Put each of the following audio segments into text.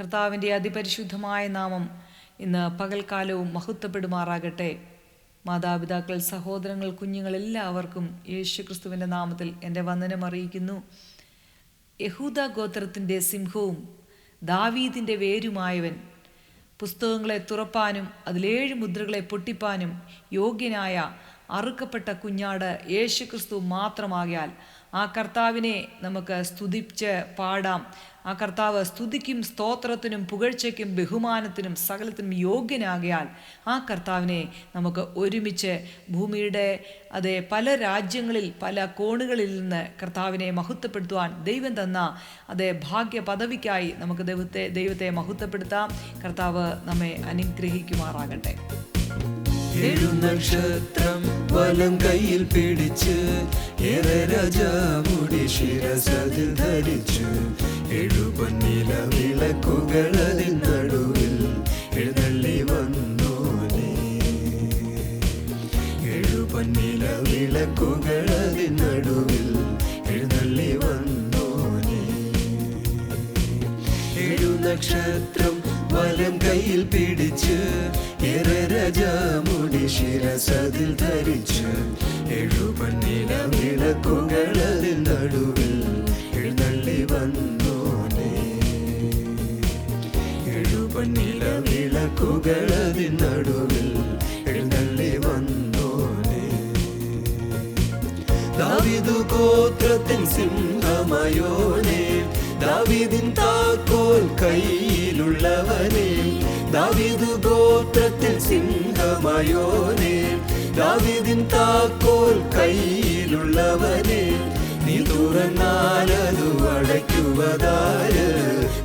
കർത്താവിന്റെ അതിപരിശുദ്ധമായ നാമം ഇന്ന് പകൽക്കാലവും മഹത്വപ്പെടുമാറാകട്ടെ. മാതാപിതാക്കൾ സഹോദരങ്ങൾ കുഞ്ഞുങ്ങൾ എല്ലാവർക്കും യേശു ക്രിസ്തുവിന്റെ നാമത്തിൽ എന്റെ വന്ദനം അറിയിക്കുന്നു. യഹൂദ ഗോത്രത്തിന്റെ സിംഹവും ദാവീദിന്റെ വേരുമായവൻ. പുസ്തകങ്ങളെ തുറപ്പാനും അതിലേഴ് മുദ്രകളെ പൊട്ടിപ്പാനും യോഗ്യനായ അറുക്കപ്പെട്ട കുഞ്ഞാട് യേശുക്രിസ്തു മാത്രമാകിയാൽ ആ കർത്താവിനെ നമുക്ക് സ്തുതിച്ച് പാടാം. ആ കർത്താവ് സ്തുതിക്കും സ്തോത്രത്തിനും പുകഴ്ചയ്ക്കും ബഹുമാനത്തിനും സകലത്തിനും യോഗ്യനാകിയാൽ ആ കർത്താവിനെ നമുക്ക് ഒരുമിച്ച് ഭൂമിയുടെ അതെ പല രാജ്യങ്ങളിൽ പല കോണുകളിൽ നിന്ന് കർത്താവിനെ മഹത്വപ്പെടുത്തുവാൻ ദൈവം തന്ന അതേ ഭാഗ്യ പദവിക്കായി നമുക്ക് ദൈവത്തെ ദൈവത്തെ മഹത്വപ്പെടുത്താം. കർത്താവ് നമ്മെ അനുഗ്രഹിക്കുമാറാകട്ടെ. എഴുനക്ഷത്രം വലം കയ്യിൽ പിടിച്ച് ഏറെ രാജാമുടി ശിരസതിൽ ധരിച്ചു. എഴുപൊന്നില വിളക്കുകൾ അതിൽ നടുവിൽ എഴുന്നള്ളി വന്നോനെ എഴുപൊന്നില വിളക്കുകൾ അതിൽ നടുവിൽ എഴുന്നള്ളി വന്നോനെ എഴുനക്ഷത്രം വലം കയ്യിൽ പിടിച്ച് ഏറെ രജമുടി ശിരസതിൽ ധരിച്ച് എഴുപണ്ണില വിളക്കുകളതിൽ നടുവിൽ എഴുന്നള്ളി വന്നോനെ. എഴുപണ്ണില വിളക്കുകളതിൽ നടുവിൽ എഴുന്നള്ളി വന്നോനെ. ദാവിദു ഗോത്രത്തിൻ സിംഹമയോനെ ദാവിദിൻ താക്കോൽ കയ്യിലുള്ളവനെ ദാവിദു ഗോത്രത്തിൽ സിംഹമയോനെ ദാവിദിൻ താക്കോൽ കയ്യിലുള്ളവനെ നീ തുറന്നാലതു അടയ്ക്കുവതാര്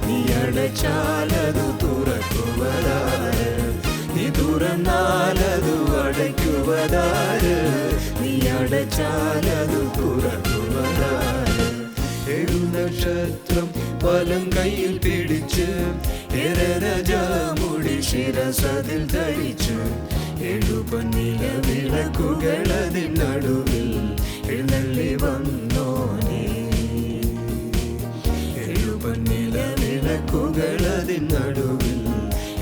നീ അടച്ചാലതു തുറക്കുവതാര് നീ തുറന്നാലതു അടയ്ക്കുവതാര് നീ അടച്ചാലതു തുറക്കുവതാര് എഴുനക്ഷത്രം വലം കയ്യിൽ പിടിച്ച് എരരജമുടി ശിരസതിൽ ധരിച്ച്. എഴുപന്നില വിളക്കുകൾ അതിൻ നടുവിൽ എഴുന്നള്ളി വന്നോനെ എഴുപന്നില വിളക്കുകൾ അതിൻ നടുവിൽ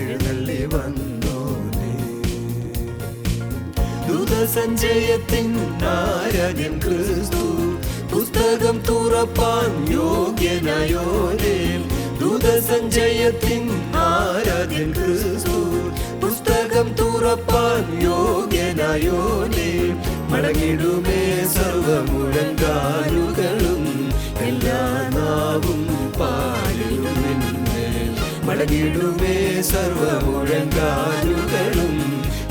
എഴുന്നള്ളി വന്നോനെ ദൂതസഞ്ചയത്തിൻ നാരകൻ ക്രിസ്തു പുസ്തകം തുറപ്പാൻ യോഗ്യനായോനെ. ദൂതസഞ്ചയത്തിൻ ആരാധ്യൻ ക്രിസ്തു. പുസ്തകം തുറപ്പാൻ യോഗ്യനായോനെ. മടങ്ങിടുമേ സർവമുഴങ്കാലുകളും. എല്ലാ നാവും പാലിലും നിന്നെ. മടങ്ങിടുമേ സർവമുഴങ്കാലുകളും.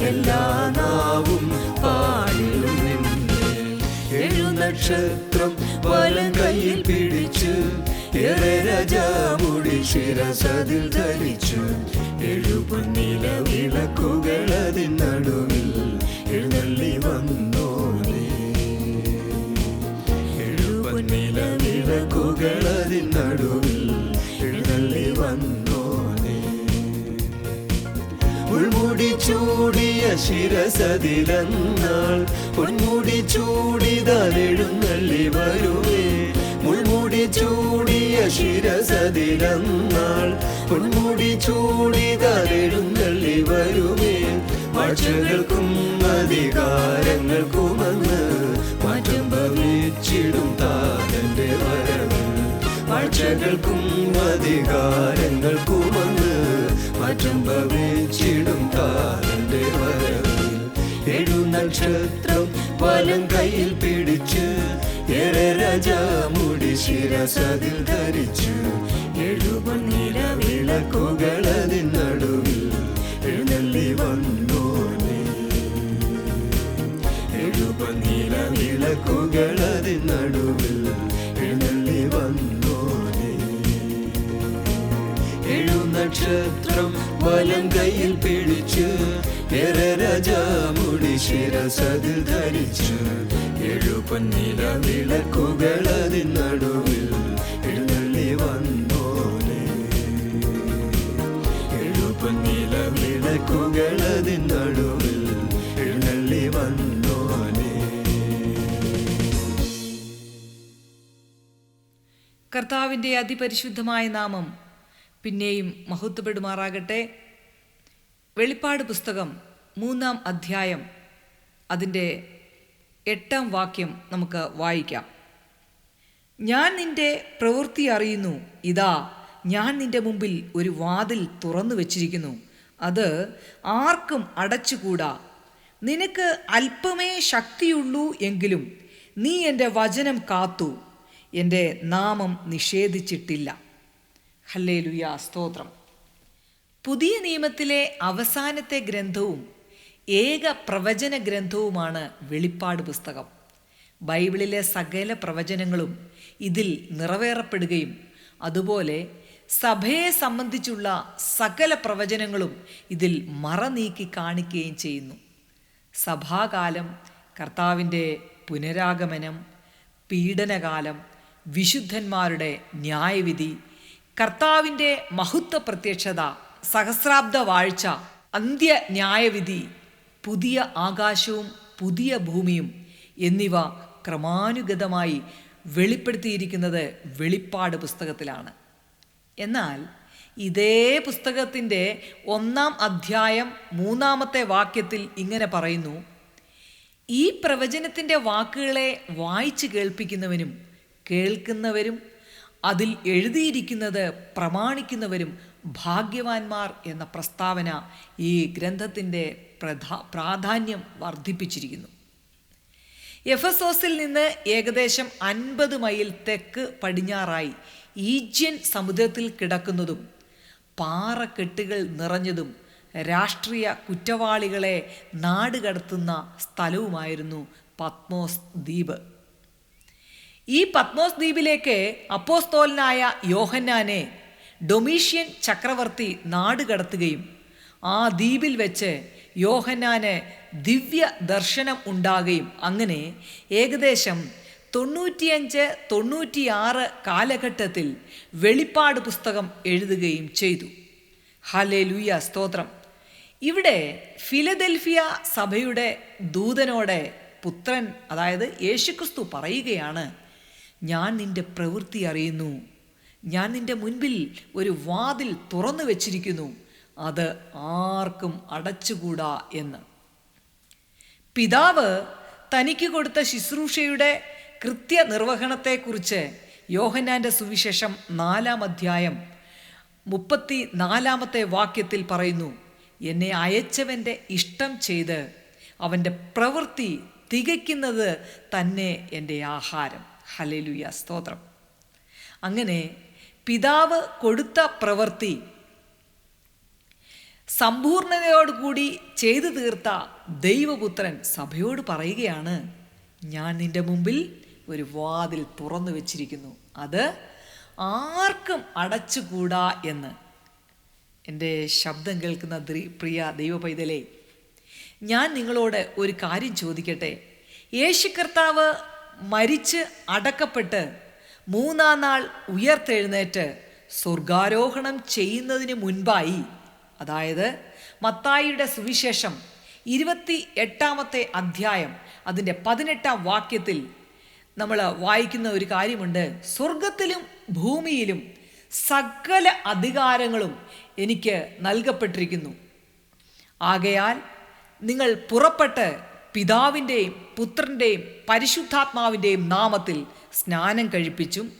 എല്ലാ നാവും എഴുനക്ഷത്രം വലം കയ്യിൽ പിടിച്ചു. ഏറെ രാജാമുടി ശിരസതിൽ ധരിച്ചു. എഴുപൊന്നില വിളക്കുകൾ അതിൻ നടുവിൽ എഴുന്നള്ളി വന്നോനെ എഴുപൊന്നില വിളക്കുകൾ അതിൻ നടുവിൽ ചൂടിയ ശിരസതിലെന്നാൾ. പൊന്മുടി ചൂടിതാൻ എഴുന്നള്ളി വരുമേ മുൾമുടി ചൂടിയ ശിരസതിലെന്നാൾ. പൊന്മുടി ചൂടിതാൻ എഴുന്നള്ളി വരുമേ വാഴ്ചകൾക്കും അധികാരങ്ങൾക്കുമന്ന് മാറ്റം ഭവിച്ചിടും താതന്റെ വരവ്. വാഴ്ചകൾക്കും അധികാരങ്ങൾക്കുമെന്ന് മാറ്റം ഭവിച്ചിടും താരന്റെ വരവിൽ എഴുനക്ഷത്രം വലം കയ്യിൽ പിടിച്ച് ഏറെ രജമുടി ശിരസതിൽ ധരിച്ചു. എഴുപന്നില വിളക്കുകൾ അതിൻ നടുവിൽ എഴുന്നള്ളി വന്നോനെ എഴുപന്നില വിളക്കുകൾ അതിൻ നടുവിൽ എഴുന്നള്ളി വന്നോനെ എഴുനക്ഷത്രം വലം കയ്യിൽ പിടിച്ച് ഏറെ ശിരസത് ശിരസതിൽ ഏഴു പൊന്നില വിളക്കുകൾ അതിൻ നടുവിൽ എഴുന്നള്ളി വന്നോനെ. എഴുപന്നില വിളക്കുകൾ അതിൻ നടുവിൽ എഴുന്നള്ളി വന്നോനെ. കർത്താവിന്റെ അതിപരിശുദ്ധമായ നാമം പിന്നെയും മഹത്വപ്പെടുമാറാകട്ടെ. വെളിപ്പാട് പുസ്തകം മൂന്നാം അധ്യായം അതിന്റെ എട്ടാം വാക്യം നമുക്ക് വായിക്കാം. ഞാൻ നിന്റെ പ്രവൃത്തി അറിയുന്നു. ഇതാ ഞാൻ നിന്റെ മുമ്പിൽ ഒരു വാതിൽ തുറന്നു വച്ചിരിക്കുന്നു. അത് ആർക്കും അടച്ചുകൂടാ. നിനക്ക് അല്പമേ ശക്തിയുള്ളൂ എങ്കിലും നീ എന്റെ വചനം കാത്തു. എന്റെ നാമം നിഷേധിച്ചിട്ടില്ല. ഹല്ലേ ലുയാ സ്തോത്രം. പുതിയ നിയമത്തിലെ അവസാനത്തെ ഗ്രന്ഥവും ഏക പ്രവചന ഗ്രന്ഥവുമാണ് വെളിപ്പാട് പുസ്തകം. ബൈബിളിലെ സകല പ്രവചനങ്ങളും ഇതിൽ നിറവേറപ്പെടുകയും അതുപോലെ സഭയെ സംബന്ധിച്ചുള്ള സകല പ്രവചനങ്ങളും ഇതിൽ മറ നീക്കി കാണിക്കുകയും ചെയ്യുന്നു. സഭാകാലം കർത്താവിന്റെ പുനരാഗമനം പീഡനകാലം വിശുദ്ധന്മാരുടെ ന്യായവിധി കർത്താവിന്റെ മഹത്വ പ്രത്യക്ഷത സഹസ്രാബ്ദ വാഴ്ച അന്ത്യ ന്യായവിധി പുതിയ ആകാശവും പുതിയ ഭൂമിയും എന്നിവ ക്രമാനുഗതമായി വെളിപ്പെടുത്തിയിരിക്കുന്നത് വെളിപ്പാട് പുസ്തകത്തിലാണ്. എന്നാൽ ഇതേ പുസ്തകത്തിന്റെ ഒന്നാം അധ്യായം മൂന്നാമത്തെ വാക്യത്തിൽ ഇങ്ങനെ പറയുന്നു ഈ പ്രവചനത്തിന്റെ വാക്കുകളെ വായിച്ചു കേൾപ്പിക്കുന്നവനും കേൾക്കുന്നവരും അതിൽ എഴുതിയിരിക്കുന്നത് പ്രമാണിക്കുന്നവരും ഭാഗ്യവാന്മാർ എന്ന പ്രസ്താവന ഈ ഗ്രന്ഥത്തിന്റെ പ്രധാ പ്രാധാന്യം വർദ്ധിപ്പിച്ചിരിക്കുന്നു. എഫസോസിൽ നിന്ന് ഏകദേശം അൻപത് മൈൽ തെക്ക് പടിഞ്ഞാറായി ഈജ്യൻ സമുദ്രത്തിൽ കിടക്കുന്നതും പാറക്കെട്ടുകൾ നിറഞ്ഞതും രാഷ്ട്രീയ കുറ്റവാളികളെ നാടുകടത്തുന്ന സ്ഥലവുമായിരുന്നു പത്മോസ് ദ്വീപ്. ഈ പത്മോസ് ദ്വീപിലേക്ക് അപ്പോസ്തോലനായ യോഹന്നാനെ ഡൊമീഷ്യൻ ചക്രവർത്തി നാടുകടത്തുകയും ആ ദ്വീപിൽ വെച്ച് യോഹന്നാന് ദിവ്യ ദർശനം ഉണ്ടാകുകയും അങ്ങനെ ഏകദേശം തൊണ്ണൂറ്റിയഞ്ച് തൊണ്ണൂറ്റിയാറ് കാലഘട്ടത്തിൽ വെളിപ്പാട് പുസ്തകം എഴുതുകയും ചെയ്തു. ഹലേ ലൂയ സ്തോത്രം. ഇവിടെ ഫിലദെൽഫിയ സഭയുടെ ദൂതനോടെ പുത്രൻ അതായത് യേശുക്രിസ്തു പറയുകയാണ് ഞാൻ നിന്റെ പ്രവൃത്തി അറിയുന്നു. ഞാൻ നിന്റെ മുൻപിൽ ഒരു വാതിൽ തുറന്നു വച്ചിരിക്കുന്നു. അത് ആർക്കും അടച്ചുകൂടാ എന്ന്. പിതാവ് തനിക്ക് കൊടുത്ത ശുശ്രൂഷയുടെ കൃത്യനിർവഹണത്തെക്കുറിച്ച് യോഹന്നാന്റെ സുവിശേഷം നാലാം അധ്യായം മുപ്പത്തി നാലാമത്തെ വാക്യത്തിൽ പറയുന്നു എന്നെ അയച്ചവന്റെ ഇഷ്ടം ചെയ്ത് അവന്റെ പ്രവൃത്തി തികയ്ക്കുന്നത് തന്നെ എന്റെ ആഹാരം. ഹലേലുയ സ്തോത്രം. അങ്ങനെ പിതാവ് കൊടുത്ത പ്രവൃത്തി സമ്പൂർണതയോടുകൂടി ചെയ്തു തീർത്ത ദൈവപുത്രൻ സഭയോട് പറയുകയാണ് ഞാൻ നിന്റെ മുമ്പിൽ ഒരു വാതിൽ തുറന്നു വെച്ചിരിക്കുന്നു. അത് ആർക്കും അടച്ചുകൂടാ എന്ന്. എന്റെ ശബ്ദം കേൾക്കുന്ന പ്രിയ ദൈവപൈതലേ ഞാൻ നിങ്ങളോട് ഒരു കാര്യം ചോദിക്കട്ടെ? യേശു കർത്താവ് മരിച്ച് അടക്കപ്പെട്ട് മൂന്നാം നാൾ ഉയർത്തെഴുന്നേറ്റ് സ്വർഗാരോഹണം ചെയ്യുന്നതിന് മുൻപായി. അതായത് മത്തായിയുടെ സുവിശേഷം ഇരുപത്തി എട്ടാമത്തെ അധ്യായം അതിന്റെ പതിനെട്ടാം വാക്യത്തിൽ നമ്മൾ വായിക്കുന്ന ഒരു കാര്യമുണ്ട്. സ്വർഗത്തിലും ഭൂമിയിലും സകല അധികാരങ്ങളും എനിക്ക് നൽകപ്പെട്ടിരിക്കുന്നു. ആകയാൽ നിങ്ങൾ പുറപ്പെട്ട് പിതാവിന്റെയും പുത്രന്റെയും പരിശുദ്ധാത്മാവിന്റെയും നാമത്തിൽ സ്നാനം കഴിപ്പിച്ചും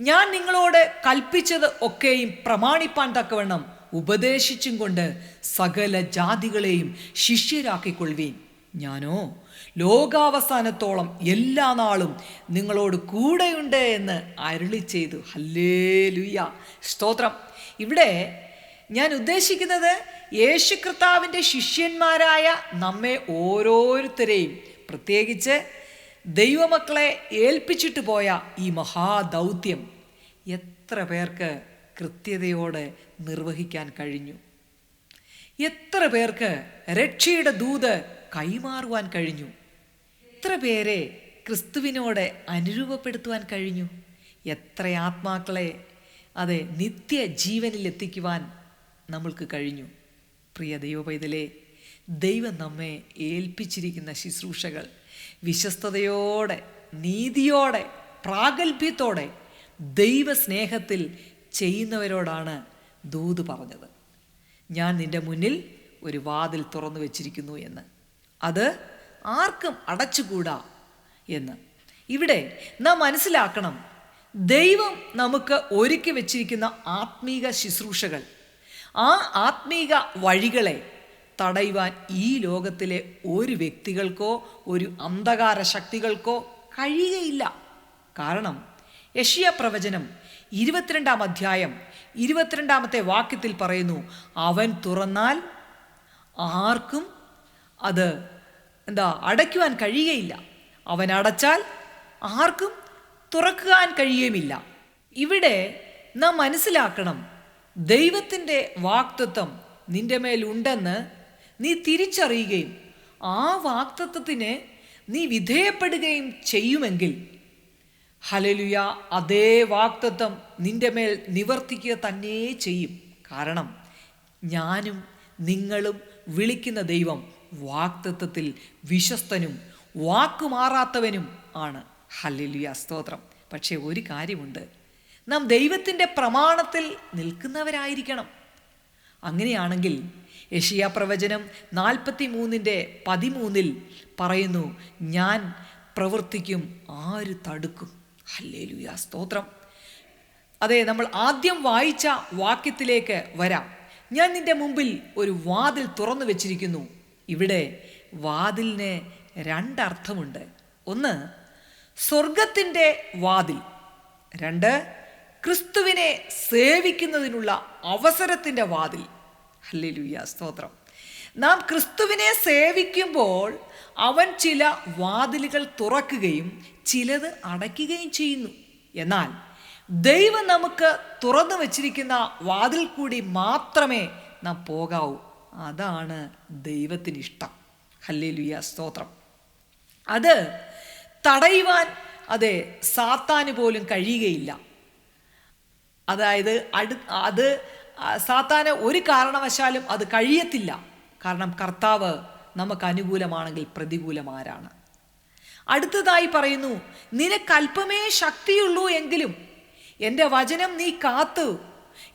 ഞാൻ നിങ്ങളോട് കൽപ്പിച്ചത് ഒക്കെയും പ്രമാണിപ്പാൻ തക്കവണ്ണം ഉപദേശിച്ചും കൊണ്ട് സകല ജാതികളെയും ശിഷ്യരാക്കിക്കൊള്ളുവീൻ. ഞാനോ ലോകാവസാനത്തോളം എല്ലാ നാളും നിങ്ങളോട് കൂടെയുണ്ട് എന്ന് അരുളി ചെയ്തു. ഹല്ലേ ലുയ്യ സ്തോത്രം. ഇവിടെ ഞാൻ ഉദ്ദേശിക്കുന്നത് യേശു കർത്താവിന്റെ ശിഷ്യന്മാരായ നമ്മെ ഓരോരുത്തരെയും പ്രത്യേകിച്ച് ദൈവമക്കളെ ഏൽപ്പിച്ചിട്ട് പോയ ഈ മഹാദൗത്യം എത്ര പേർക്ക് കൃത്യതയോടെ നിർവഹിക്കാൻ കഴിഞ്ഞു? എത്ര പേർക്ക് രക്ഷയുടെ ദൂത് കൈമാറുവാൻ കഴിഞ്ഞു? എത്ര പേരെ ക്രിസ്തുവിനോട് അനുരൂപപ്പെടുത്തുവാൻ കഴിഞ്ഞു? എത്ര ആത്മാക്കളെ അതെ ജീവനിലെത്തിക്കുവാൻ നമ്മൾക്ക് കഴിഞ്ഞു? പ്രിയ ദൈവപൈതലേ ദൈവം നമ്മെ ഏൽപ്പിച്ചിരിക്കുന്ന ശുശ്രൂഷകൾ വിശ്വസ്തയോടെ നീതിയോടെ പ്രാഗൽഭ്യത്തോടെ ദൈവസ്നേഹത്തിൽ ചെയ്യുന്നവരോടാണ് ദൂത് പറഞ്ഞത്. ഞാൻ നിന്റെ മുന്നിൽ ഒരു വാതിൽ തുറന്നു വെച്ചിരിക്കുന്നു എന്ന്. അത് ആർക്കും അടച്ചുകൂടാ എന്ന്. ഇവിടെ നാം മനസ്സിലാക്കണം ദൈവം നമുക്ക് ഒരുക്കി വെച്ചിരിക്കുന്ന ആത്മീക ശുശ്രൂഷകൾ ആ ആത്മീക വഴികളെ തടയുവാൻ ഈ ലോകത്തിലെ ഒരു വ്യക്തികൾക്കോ ഒരു അന്ധകാര ശക്തികൾക്കോ കഴിയുകയില്ല. കാരണം യഷിയ പ്രവചനം ഇരുപത്തിരണ്ടാം അധ്യായം ഇരുപത്തിരണ്ടാമത്തെ വാക്യത്തിൽ പറയുന്നു അവൻ തുറന്നാൽ ആർക്കും അത് എന്താ അടയ്ക്കുവാൻ കഴിയുകയില്ല. അവൻ അടച്ചാൽ ആർക്കും തുറക്കുവാൻ കഴിയുകയുമില്ല. ഇവിടെ നാം മനസ്സിലാക്കണം ദൈവത്തിന്റെ വാക്തത്വം നിന്റെ മേലുണ്ടെന്ന് നീ തിരിച്ചറിയുകയും ആ വാക്തത്വത്തിന് നീ വിധേയപ്പെടുകയും ചെയ്യുമെങ്കിൽ. ഹലലുയ അതേ വാക്തത്വം നിന്റെ മേൽ നിവർത്തിക്കുക തന്നെ ചെയ്യും. കാരണം ഞാനും നിങ്ങളും വിളിക്കുന്ന ദൈവം വാക്തത്വത്തിൽ വിശ്വസ്തനും വാക്കുമാറാത്തവനും ആണ്. ഹലലുയ സ്തോത്രം. പക്ഷേ ഒരു കാര്യമുണ്ട്. നാം ദൈവത്തിന്റെ പ്രമാണത്തിൽ നിൽക്കുന്നവരായിരിക്കണം. അങ്ങനെയാണെങ്കിൽ യഷിയ പ്രവചനം നാൽപ്പത്തി മൂന്നിന്റെ പതിമൂന്നിൽ പറയുന്നു ഞാൻ പ്രവർത്തിക്കും ആര് തടുക്കും? ഹല്ലേലൂയ സ്തോത്രം. അതെ നമ്മൾ ആദ്യം വായിച്ച വാക്യത്തിലേക്ക് വരാം. ഞാൻ നിന്റെ മുമ്പിൽ ഒരു വാതിൽ തുറന്നു വെച്ചിരിക്കുന്നു. ഇവിടെ വാതിലിന് രണ്ടർത്ഥമുണ്ട്. ഒന്ന് സ്വർഗത്തിന്റെ വാതിൽ. രണ്ട് ക്രിസ്തുവിനെ സേവിക്കുന്നതിനുള്ള അവസരത്തിന്റെ വാതിൽ. ഹല്ലേലൂയ സ്തോത്രം. നാം ക്രിസ്തുവിനെ സേവിക്കുമ്പോൾ അവൻ ചില വാതിലുകൾ തുറക്കുകയും ചിലത് അടയ്ക്കുകയും ചെയ്യുന്നു. എന്നാൽ ദൈവം നമുക്ക് തുറന്നു വച്ചിരിക്കുന്ന വാതിൽ കൂടി മാത്രമേ നാം പോകാവൂ. അതാണ് ദൈവത്തിന് ഇഷ്ടം ഹല്ലേലൂയ സ്തോത്രം. അത് തടയുവാൻ അതെ സാത്താന് പോലും കഴിയുകയില്ല. അതായത് അടു അത് സാത്താന് ഒരു കാരണവശാലും അത് കഴിയത്തില്ല. കാരണം കർത്താവ് നമുക്ക് അനുകൂലമാണെങ്കിൽ പ്രതികൂലമാരാണ്. അടുത്തതായി പറയുന്നു നിനക്ക് അല്പമേ ശക്തിയുള്ളൂ എങ്കിലും എന്റെ വചനം നീ കാത്തു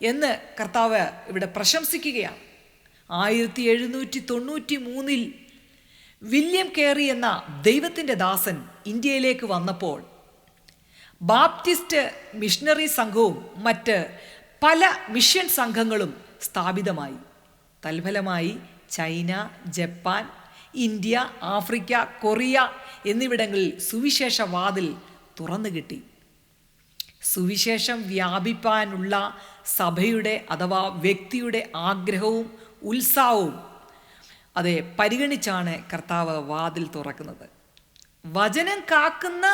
എന്ന് കർത്താവ് ഇവിടെ പ്രശംസിക്കുകയാണ്. ആയിരത്തി എഴുന്നൂറ്റി തൊണ്ണൂറ്റി മൂന്നിൽ വില്യം കേറി എന്ന ദൈവത്തിന്റെ ദാസൻ ഇന്ത്യയിലേക്ക് വന്നപ്പോൾ ബാപ്റ്റിസ്റ്റ് മിഷണറി സംഘവും മറ്റ് പല മിഷൻ സംഘങ്ങളും സ്ഥാപിതമായി. തൽഫലമായി China Japan India Africa Korea എന്നിവിടങ്ങളിൽ സുവിശേഷ വാതിൽ തുറന്നു കിട്ടി. സുവിശേഷം വ്യാപിപ്പാനുള്ള സഭയുടെ അഥവാ വ്യക്തിയുടെ ആഗ്രഹവും ഉത്സാഹവും അതെ പരിഗണിച്ചാണ് കർത്താവ് വാതിൽ തുറക്കുന്നത്. വചനം കാക്കുന്ന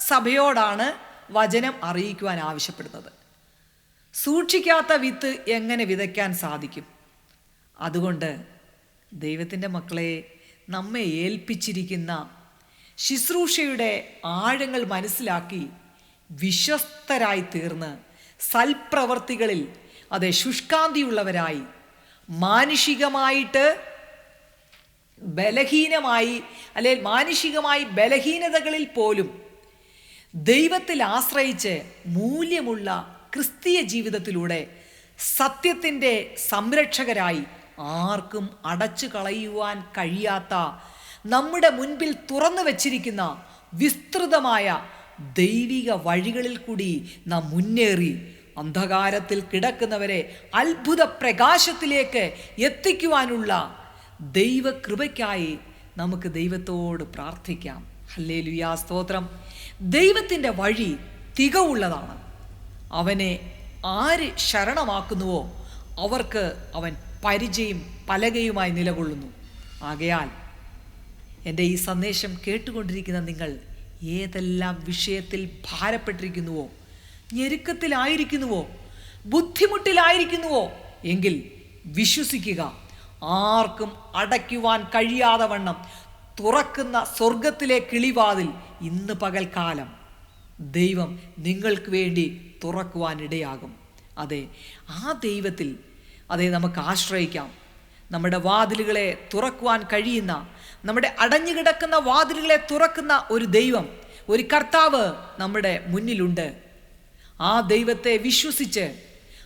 സഭയോടാണ് വചനം അറിയിക്കുവാൻ ആവശ്യപ്പെടുന്നത്. സൂക്ഷിക്കാത്ത വിത്ത് എങ്ങനെ വിതയ്ക്കാൻ സാധിക്കും? അതുകൊണ്ട് ദൈവത്തിന്റെ മക്കളെ നമ്മെ ഏൽപ്പിച്ചിരിക്കുന്ന ശുശ്രൂഷയുടെ ആഴങ്ങൾ മനസ്സിലാക്കി വിശ്വസ്തരായി തീർന്ന് സൽപ്രവർത്തികളിൽ അതെ ശുഷ്കാന്തിയുള്ളവരായി മാനുഷികമായിട്ട് ബലഹീനമായി അല്ലെങ്കിൽ മാനുഷികമായി ബലഹീനതകളിൽ പോലും ദൈവത്തിൽ ആശ്രയിച്ച് മൂല്യമുള്ള ക്രിസ്തീയ ജീവിതത്തിലൂടെ സത്യത്തിന്റെ സംരക്ഷകരായി ആർക്കും അടച്ചു കളയുവാൻ കഴിയാത്ത നമ്മുടെ മുൻപിൽ തുറന്നു വച്ചിരിക്കുന്ന വിസ്തൃതമായ ദൈവിക വഴികളിൽ കൂടി നാം മുന്നേറി അന്ധകാരത്തിൽ കിടക്കുന്നവരെ അത്ഭുത പ്രകാശത്തിലേക്ക് എത്തിക്കുവാനുള്ള ദൈവകൃപയ്ക്കായി നമുക്ക് ദൈവത്തോട് പ്രാർത്ഥിക്കാം. ഹല്ലേ ലുയാ സ്തോത്രം. ദൈവത്തിന്റെ വഴി തികവുള്ളതാണ്. അവനെ ആര് ശരണമാക്കുന്നുവോ അവർക്ക് അവൻ പരിചയം പലകയുമായി നിലകൊള്ളുന്നു. ആകയാൽ എന്റെ ഈ സന്ദേശം കേട്ടുകൊണ്ടിരിക്കുന്ന നിങ്ങൾ ഏതെല്ലാം വിഷയത്തിൽ ഭാരപ്പെട്ടിരിക്കുന്നുവോ ഞെരുക്കത്തിലായിരിക്കുന്നുവോ ബുദ്ധിമുട്ടിലായിരിക്കുന്നുവോ എങ്കിൽ വിശ്വസിക്കുക. ആർക്കും അടയ്ക്കുവാൻ കഴിയാതെ വണ്ണം തുറക്കുന്ന സ്വർഗത്തിലെ കിളിവാതിൽ ഇന്ന് പകൽക്കാലം ദൈവം നിങ്ങൾക്ക് വേണ്ടി തുറക്കുവാനിടയാകും അതെ ആ ദൈവത്തിൽ അതെ നമുക്ക് ആശ്രയിക്കാം. നമ്മുടെ വാതിലുകളെ തുറക്കുവാൻ കഴിയുന്ന നമ്മുടെ അടഞ്ഞുകിടക്കുന്ന വാതിലുകളെ തുറക്കുന്ന ഒരു ദൈവം ഒരു കർത്താവ് നമ്മുടെ മുന്നിലുണ്ട്. ആ ദൈവത്തെ വിശ്വസിച്ച്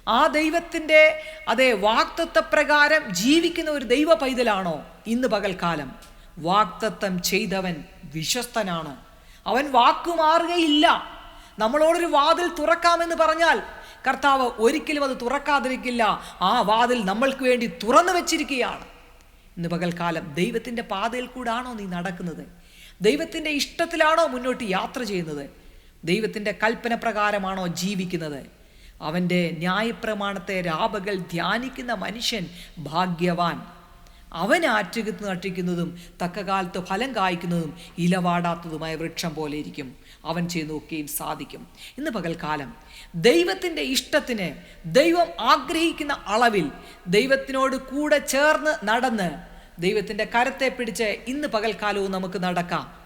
ആ ദൈവത്തിന്റെ അതേ വാക്തത്വപ്രകാരം ജീവിക്കുന്ന ഒരു ദൈവ പൈതലാണോ ഇന്ന് പകൽക്കാലം വാക്തത്വം ചെയ്തവൻ വിശ്വസ്തനാണ്. അവൻ വാക്കുമാറുകയില്ല. നമ്മളോടൊരു വാതിൽ തുറക്കാമെന്ന് പറഞ്ഞാൽ കർത്താവ് ഒരിക്കലും അത് തുറക്കാതിരിക്കില്ല. ആ വാതിൽ നമ്മൾക്ക് വേണ്ടി തുറന്നു വെച്ചിരിക്കുകയാണ്. ഇന്ന് പകൽക്കാലം ദൈവത്തിന്റെ പാതയിൽ കൂടാണോ നീ നടക്കുന്നത്? ദൈവത്തിന്റെ ഇഷ്ടത്തിലാണോ മുന്നോട്ട് യാത്ര ചെയ്യുന്നത്? ദൈവത്തിന്റെ കൽപ്പന പ്രകാരമാണോ ജീവിക്കുന്നത്? അവന്റെ ന്യായപ്രമാണത്തെ രാപകൽ ധ്യാനിക്കുന്ന മനുഷ്യൻ ഭാഗ്യവാൻ. അവൻ ആറ്റുകുത്ത് നട്ടിക്കുന്നതും തക്കകാലത്ത് ഫലം കായ്ക്കുന്നതും ഇലവാടാത്തതുമായ വൃക്ഷം പോലെ ഇരിക്കും. അവൻ ചെയ്ത് നോക്കുകയും സാധിക്കും. ഇന്ന് പകൽക്കാലം ദൈവത്തിന്റെ ഇഷ്ടത്തിന് ദൈവം ആഗ്രഹിക്കുന്ന അളവിൽ ദൈവത്തിനോട് കൂടെ ചേർന്ന് നടന്ന് ദൈവത്തിന്റെ കരത്തെ പിടിച്ച് ഇന്ന് പകൽക്കാലവും നമുക്ക് നടക്കാം.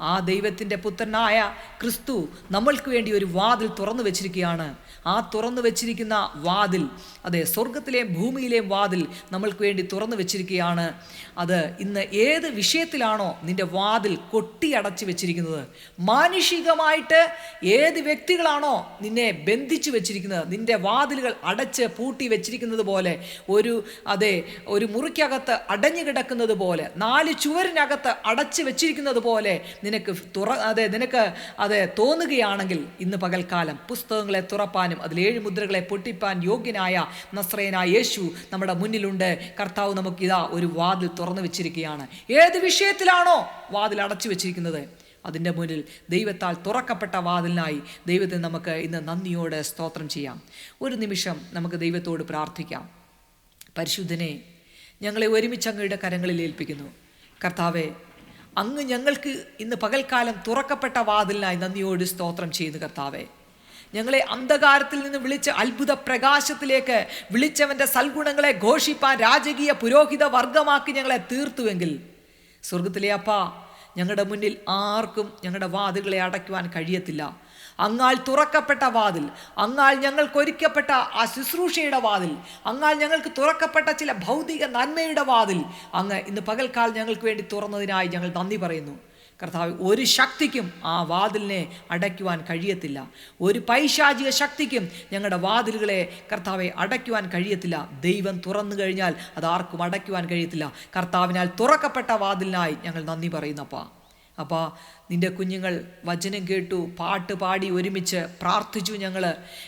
ആ ദൈവത്തിന്റെ പുത്രനായ ക്രിസ്തു നമ്മൾക്ക് വേണ്ടി ഒരു വാതിൽ തുറന്നു വെച്ചിരിക്കുകയാണ്. ആ തുറന്നു വെച്ചിരിക്കുന്ന വാതിൽ അതെ സ്വർഗത്തിലെയും ഭൂമിയിലെയും വാതിൽ നമ്മൾക്ക് വേണ്ടി തുറന്നു വെച്ചിരിക്കുകയാണ്. അത് ഇന്ന് ഏത് വിഷയത്തിലാണോ നിന്റെ വാതിൽ കൊട്ടിയടച്ച് വെച്ചിരിക്കുന്നത്? മാനുഷികമായിട്ട് ഏത് വ്യക്തികളാണോ നിന്നെ ബന്ധിച്ചു വെച്ചിരിക്കുന്നത്? നിന്റെ വാതിലുകൾ അടച്ച് പൂട്ടി വെച്ചിരിക്കുന്നത് പോലെ ഒരു അതെ ഒരു മുറിക്കകത്ത് അടഞ്ഞു കിടക്കുന്നത് പോലെ നാല് ചുവരിനകത്ത് അടച്ചു വെച്ചിരിക്കുന്നത് പോലെ നിനക്ക് തുറ അതെ നിനക്ക് അതെ തോന്നുകയാണെങ്കിൽ ഇന്ന് പകൽക്കാലം പുസ്തകങ്ങളെ തുറപ്പാനും അതിൽ ഏഴ് മുദ്രകളെ പൊട്ടിപ്പാൻ യോഗ്യനായ നസ്രയനായ യേശു നമ്മുടെ മുന്നിലുണ്ട്. കർത്താവ് നമുക്ക് ഇതാ ഒരു വാതിൽ തുറന്നു വെച്ചിരിക്കുകയാണ്. ഏത് വിഷയത്തിലാണോ വാതിൽ അടച്ചു വെച്ചിരിക്കുന്നത്? അതിന്റെ മുന്നിൽ ദൈവത്താൽ തുറക്കപ്പെട്ട വാതിലിനായി ദൈവത്തെ നമുക്ക് ഇന്ന് നന്ദിയോടെ സ്തോത്രം ചെയ്യാം. ഒരു നിമിഷം നമുക്ക് ദൈവത്തോട് പ്രാർത്ഥിക്കാം. പരിശുദ്ധനെ ഞങ്ങളെ ഒരുമിച്ച് അങ്ങയുടെ കരങ്ങളിൽ ഏൽപ്പിക്കുന്നു. കർത്താവെ അങ്ങ് ഞങ്ങൾക്ക് ഇന്ന് പകൽക്കാലം തുറക്കപ്പെട്ട വാതിലിനായി നന്ദിയോട് സ്തോത്രം ചെയ്യുന്നു കർത്താവെ. ഞങ്ങളെ അന്ധകാരത്തിൽ നിന്ന് വിളിച്ച് അത്ഭുത പ്രകാശത്തിലേക്ക് വിളിച്ചവന്റെ സൽഗുണങ്ങളെ ഘോഷിപ്പാൻ രാജകീയ പുരോഹിത വർഗമാക്കി ഞങ്ങളെ തീർത്തുവെങ്കിൽ സ്വർഗത്തിലെ അപ്പ ഞങ്ങളുടെ മുന്നിൽ ആർക്കും ഞങ്ങളുടെ വാതിലുകളെ അടയ്ക്കുവാൻ കഴിയത്തില്ല. അങ്ങാൽ തുറക്കപ്പെട്ട വാതിൽ അന്നാൽ ഞങ്ങൾക്ക് ഒരുക്കപ്പെട്ട ആ ശുശ്രൂഷയുടെ വാതിൽ അങ്ങാൽ ഞങ്ങൾക്ക് തുറക്കപ്പെട്ട ചില ഭൗതിക നന്മയുടെ വാതിൽ. അങ്ങ് ഇന്ന് പകൽക്കാലം ഞങ്ങൾക്ക് വേണ്ടി തുറന്നതിനായി ഞങ്ങൾ നന്ദി പറയുന്നു. കർത്താവ് ഒരു ശക്തിക്കും ആ വാതിലിനെ അടയ്ക്കുവാൻ കഴിയത്തില്ല. ഒരു പൈശാചിക ശക്തിക്കും ഞങ്ങളുടെ വാതിലുകളെ കർത്താവെ അടയ്ക്കുവാൻ കഴിയത്തില്ല. ദൈവം തുറന്നു കഴിഞ്ഞാൽ അത് ആർക്കും അടയ്ക്കുവാൻ കഴിയത്തില്ല. കർത്താവിനാൽ തുറക്കപ്പെട്ട വാതിലിനായി ഞങ്ങൾ നന്ദി പറയുന്നപ്പാ അപ്പോൾ നിന്റെ കുഞ്ഞുങ്ങൾ വചനം കേട്ടു പാട്ട് പാടി ഒരുമിച്ച് പ്രാർത്ഥിച്ചു ഞങ്ങൾ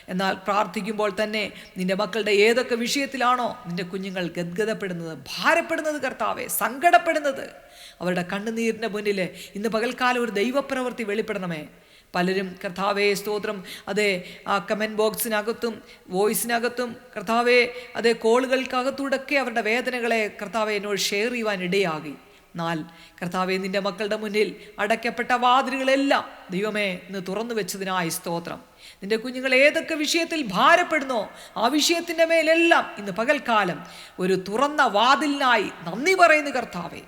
എന്നാൽ പ്രാർത്ഥിക്കുമ്പോൾ തന്നെ നിന്റെ മക്കളുടെ ഏതൊക്കെ വിഷയത്തിലാണോ നിന്റെ കുഞ്ഞുങ്ങൾ ഗദ്ഗതപ്പെടുന്നത് ഭാരപ്പെടുന്നത് കർത്താവെ സങ്കടപ്പെടുന്നത്. അവരുടെ കണ്ണുനീരിന്റെ മുന്നിൽ ഇന്ന് പകൽക്കാലം ഒരു ദൈവപ്രവൃത്തി വെളിപ്പെടണമേ. പലരും കർത്താവേ സ്തോത്രം. അതെ ആ കമന്റ് ബോക്സിനകത്തും വോയിസിനകത്തും കർത്താവെ അതെ കോളുകൾക്കകത്തൂടൊക്കെ അവരുടെ വേദനകളെ കർത്താവെ എന്നോട് ഷെയർ ചെയ്യുവാൻ ഇടയാകി. എന്നാൽ കർത്താവെ നിന്റെ മക്കളുടെ മുന്നിൽ അടയ്ക്കപ്പെട്ട വാതിലുകളെല്ലാം ദൈവമേ ഇന്ന് തുറന്നു വെച്ചതിനായി സ്തോത്രം. നിന്റെ കുഞ്ഞുങ്ങൾ ഏതൊക്കെ വിഷയത്തിൽ ഭാരപ്പെടുന്നോ ആ വിഷയത്തിന്റെ മേലെല്ലാം ഇന്ന് പകൽക്കാലം ഒരു തുറന്ന വാതിലിനായി നന്ദി പറയുന്നു കർത്താവെ.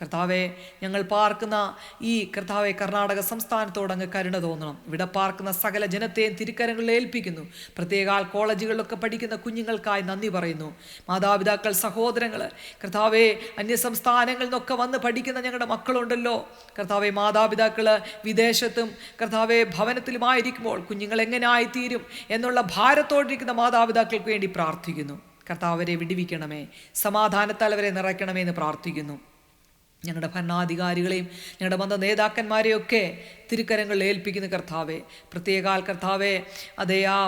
കർത്താവെ ഞങ്ങൾ പാർക്കുന്ന ഈ കർത്താവെ കർണാടക സംസ്ഥാനത്തോട് അങ്ങ് കരുണ തോന്നണം. ഇവിടെ പാർക്കുന്ന സകല ജനത്തെയും തിരുക്കരങ്ങളിൽ ഏൽപ്പിക്കുന്നു. പ്രത്യേകാൽ കോളേജുകളിലൊക്കെ പഠിക്കുന്ന കുഞ്ഞുങ്ങൾക്കായി നന്ദി പറയുന്നു. മാതാപിതാക്കൾ സഹോദരങ്ങൾ കർത്താവെ അന്യ സംസ്ഥാനങ്ങളിൽ നിന്നൊക്കെ വന്ന് പഠിക്കുന്ന ഞങ്ങളുടെ മക്കളുണ്ടല്ലോ. കർത്താവെ മാതാപിതാക്കൾ വിദേശത്തും കർത്താവെ ഭവനത്തിലുമായിരിക്കുമ്പോൾ കുഞ്ഞുങ്ങൾ എങ്ങനെ ആയിത്തീരും എന്നുള്ള ഭാരത്തോടിരിക്കുന്ന മാതാപിതാക്കൾക്ക് വേണ്ടി പ്രാർത്ഥിക്കുന്നു. കർത്താവരെ വിടിവിക്കണമേ. സമാധാനത്താൽ അവരെ നിറയ്ക്കണമേ എന്ന് പ്രാർത്ഥിക്കുന്നു. ഞങ്ങളുടെ ഭരണാധികാരികളെയും ഞങ്ങളുടെ മത നേതാക്കന്മാരെയൊക്കെ തിരുക്കരങ്ങളിൽ ഏൽപ്പിക്കുന്ന കർത്താവെ പ്രത്യേകാൽ കർത്താവെ അതേ ആ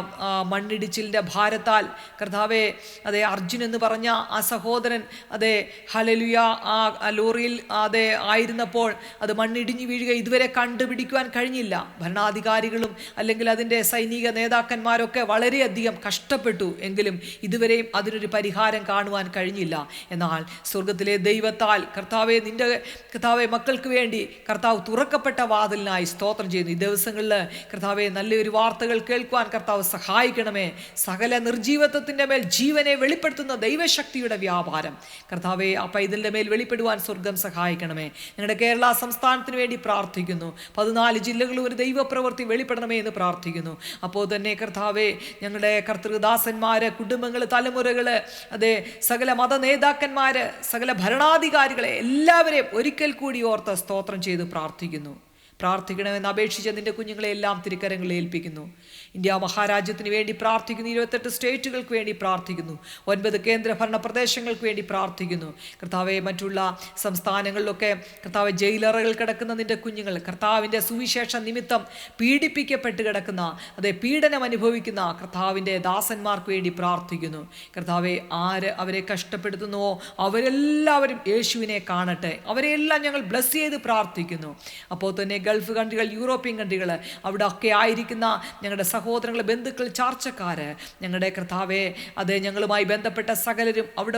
മണ്ണിടിച്ചിലിന്റെ ഭാരത്താൽ കർത്താവെ അതേ അർജുൻ എന്ന് പറഞ്ഞ ആ സഹോദരൻ അതേ ഹലലുയ ആ ലോറിയിൽ അതേ ആയിരുന്നപ്പോൾ അത് മണ്ണിടിഞ്ഞു വീഴുക ഇതുവരെ കണ്ടുപിടിക്കുവാൻ കഴിഞ്ഞില്ല. ഭരണാധികാരികളും അല്ലെങ്കിൽ അതിന്റെ സൈനിക നേതാക്കന്മാരൊക്കെ വളരെയധികം കഷ്ടപ്പെട്ടു എങ്കിലും ഇതുവരെയും അതിനൊരു പരിഹാരം കാണുവാൻ കഴിഞ്ഞില്ല. എന്നാൽ സ്വർഗത്തിലെ ദൈവത്താൽ കർത്താവെ നിന്റെ കർത്താവെ മക്കൾക്ക് വേണ്ടി കർത്താവ് തുറക്കപ്പെട്ട വാതിലിനായി സ്തോത്രം ചെയ്യുന്നു. ഈ ദിവസങ്ങളിൽ കർത്താവെ നല്ലൊരു വാർത്തകൾ കേൾക്കുവാൻ കർത്താവ് സഹായിക്കണമേ. സകല നിർജീവത്വത്തിന്റെ മേൽ ജീവനെ വെളിപ്പെടുത്തുന്ന ദൈവശക്തിയുടെ വ്യാപാരം. കർത്താവെ ആ പൈതലിന്റെ മേൽ വെളിപ്പെടുവാൻ സ്വർഗം സഹായിക്കണമേ. ഞങ്ങളുടെ കേരള സംസ്ഥാനത്തിന് വേണ്ടി പ്രാർത്ഥിക്കുന്നു. പതിനാല് ജില്ലകളിൽ ഒരു ദൈവപ്രവൃത്തി വെളിപ്പെടണമേ എന്ന് പ്രാർത്ഥിക്കുന്നു. അപ്പോൾ തന്നെ കർത്താവെ ഞങ്ങളുടെ കർത്തൃദാസന്മാര് കുടുംബങ്ങൾ തലമുറകൾ അതെ സകല മത നേതാക്കന്മാര് സകല ഭരണാധികാരികളെ എല്ലാവരെയും ഒരിക്കൽ കൂടി ഓർത്ത് സ്തോത്രം ചെയ്ത് പ്രാർത്ഥിക്കുന്നു. പ്രാർത്ഥിക്കണമെന്ന് അപേക്ഷിച്ച് നിന്റെ കുഞ്ഞുങ്ങളെ എല്ലാം തിരുക്കരങ്ങളിൽ ഏൽപ്പിക്കുന്നു. ഇന്ത്യ മഹാരാജ്യത്തിന് വേണ്ടി പ്രാർത്ഥിക്കുന്നു. ഇരുപത്തെട്ട് സ്റ്റേറ്റുകൾക്ക് വേണ്ടി പ്രാർത്ഥിക്കുന്നു. ഒൻപത് കേന്ദ്രഭരണ പ്രദേശങ്ങൾക്ക് വേണ്ടി പ്രാർത്ഥിക്കുന്നു. കർത്താവെ മറ്റുള്ള സംസ്ഥാനങ്ങളിലൊക്കെ കർത്താവ് ജയിലറുകൾ കിടക്കുന്ന നിന്റെ കുഞ്ഞുങ്ങൾ കർത്താവിന്റെ സുവിശേഷ നിമിത്തം പീഡിപ്പിക്കപ്പെട്ട് കിടക്കുന്ന അതേ പീഡനം അനുഭവിക്കുന്ന കർത്താവിന്റെ ദാസന്മാർക്ക് വേണ്ടി പ്രാർത്ഥിക്കുന്നു. കർത്താവെ ആര് അവരെ കഷ്ടപ്പെടുത്തുന്നുവോ അവരെല്ലാവരും യേശുവിനെ കാണട്ടെ. അവരെല്ലാം ഞങ്ങൾ ബ്ലസ് ചെയ്ത് പ്രാർത്ഥിക്കുന്നു. അപ്പോൾ തന്നെ ഗൾഫ് കൺട്രികൾ യൂറോപ്യൻ കൺട്രികൾ അവിടെ ഒക്കെ ആയിരിക്കുന്ന ഞങ്ങളുടെ സഹോദരങ്ങൾ ബന്ധുക്കൾ ചാർച്ചക്കാർ ഞങ്ങളുടെ കർത്താവെ അത് ഞങ്ങളുമായി ബന്ധപ്പെട്ട സകലരും അവിടെ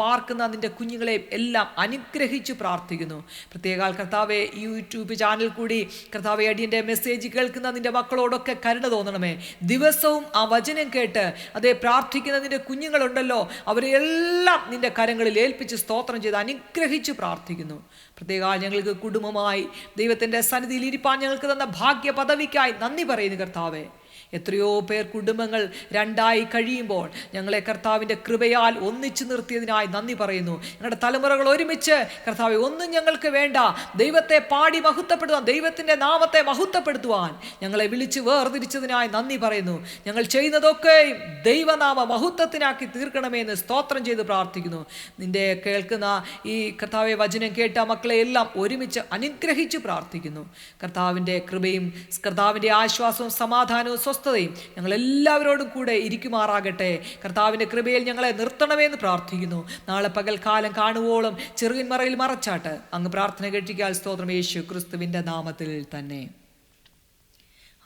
പാർക്കുന്ന അതിന്റെ കുഞ്ഞുങ്ങളെ എല്ലാം അനുഗ്രഹിച്ചു പ്രാർത്ഥിക്കുന്നു. പ്രത്യേക കർത്താവെ യൂട്യൂബ് ചാനൽ കൂടി കർത്താവെ അടിയന്റെ മെസ്സേജ് കേൾക്കുന്ന അതിന്റെ മക്കളോടൊക്കെ കരുണ തോന്നണമേ. ദിവസവും ആ വചനം കേട്ട് അതേ പ്രാർത്ഥിക്കുന്ന നിന്റെ കുഞ്ഞുങ്ങളുണ്ടല്ലോ അവരെ എല്ലാം നിന്റെ കരങ്ങളിൽ ഏൽപ്പിച്ച് സ്തോത്രം ചെയ്ത് അനുഗ്രഹിച്ച് പ്രാർത്ഥിക്കുന്നു. പ്രത്യേക ഞങ്ങൾക്ക് കുടുംബമായി ദൈവത്തിന്റെ സന്നിധിയിൽ ഇരിപ്പാൻ ഞങ്ങൾക്ക് തന്ന ഭാഗ്യ പദവിക്കായി നന്ദി പറയുന്നു കർത്താവേ. എത്രയോ പേർ കുടുംബങ്ങൾ രണ്ടായി കഴിയുമ്പോൾ ഞങ്ങളെ കർത്താവിന്റെ കൃപയാൽ ഒന്നിച്ചു നിർത്തിയതിനായി നന്ദി പറയുന്നു. ഞങ്ങളുടെ തലമുറകൾ ഒരുമിച്ച് കർത്താവ് ഒന്നും ഞങ്ങൾക്ക് വേണ്ട. ദൈവത്തെ പാടി മഹത്വപ്പെടുവാൻ ദൈവത്തിന്റെ നാമത്തെ മഹത്വപ്പെടുത്തുവാൻ ഞങ്ങളെ വിളിച്ച് വേർതിരിച്ചതിനായി നന്ദി പറയുന്നു. ഞങ്ങൾ ചെയ്യുന്നതൊക്കെ ദൈവനാമ മഹത്വത്തിനാക്കി തീർക്കണമെന്ന് സ്തോത്രം ചെയ്ത് പ്രാർത്ഥിക്കുന്നു. നിന്റെ കേൾക്കുന്ന ഈ കർത്താവെ വചനം കേട്ട മക്കളെ എല്ലാം ഒരുമിച്ച് അനുഗ്രഹിച്ച് പ്രാർത്ഥിക്കുന്നു. കർത്താവിന്റെ കൃപയും കർത്താവിന്റെ ആശ്വാസവും സമാധാനവും സ്വസ്ഥതയും ഞങ്ങൾ എല്ലാവരോടും കൂടെ ഇരിക്കുമാറാകട്ടെ. കർത്താവിന്റെ കൃപയിൽ ഞങ്ങളെ നിർത്തണമെന്ന് പ്രാർത്ഥിക്കുന്നു. നാളെ പകൽ കാലം കാണുവോളം ചെറുകിന്മറയിൽ മറച്ചാട്ട് അങ്ങ് പ്രാർത്ഥന കേട്ടിക്കാൽ സ്തോത്രം യേശു ക്രിസ്തുവിന്റെ നാമത്തിൽ തന്നെ.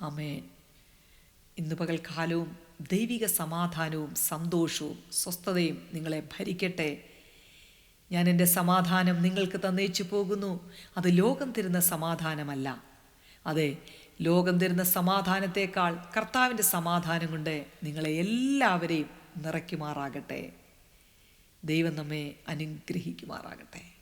ആമേൻ. ഇന്ന് കാലവും ദൈവിക സമാധാനവും സന്തോഷവും സ്വസ്ഥതയും നിങ്ങളെ ഭരിക്കട്ടെ. ഞാൻ എന്റെ സമാധാനം നിങ്ങൾക്ക് തന്നേച്ചു പോകുന്നു. അത് ലോകം തരുന്ന സമാധാനമല്ല. അതെ ലോകം തരുന്ന സമാധാനത്തേക്കാൾ കർത്താവിന്റെ സമാധാനം കൊണ്ട് നിങ്ങളെ എല്ലാവരെയും നിറയ്ക്കുമാറാകട്ടെ. ദൈവം നമ്മെ അനുഗ്രഹിക്കുമാറാകട്ടെ.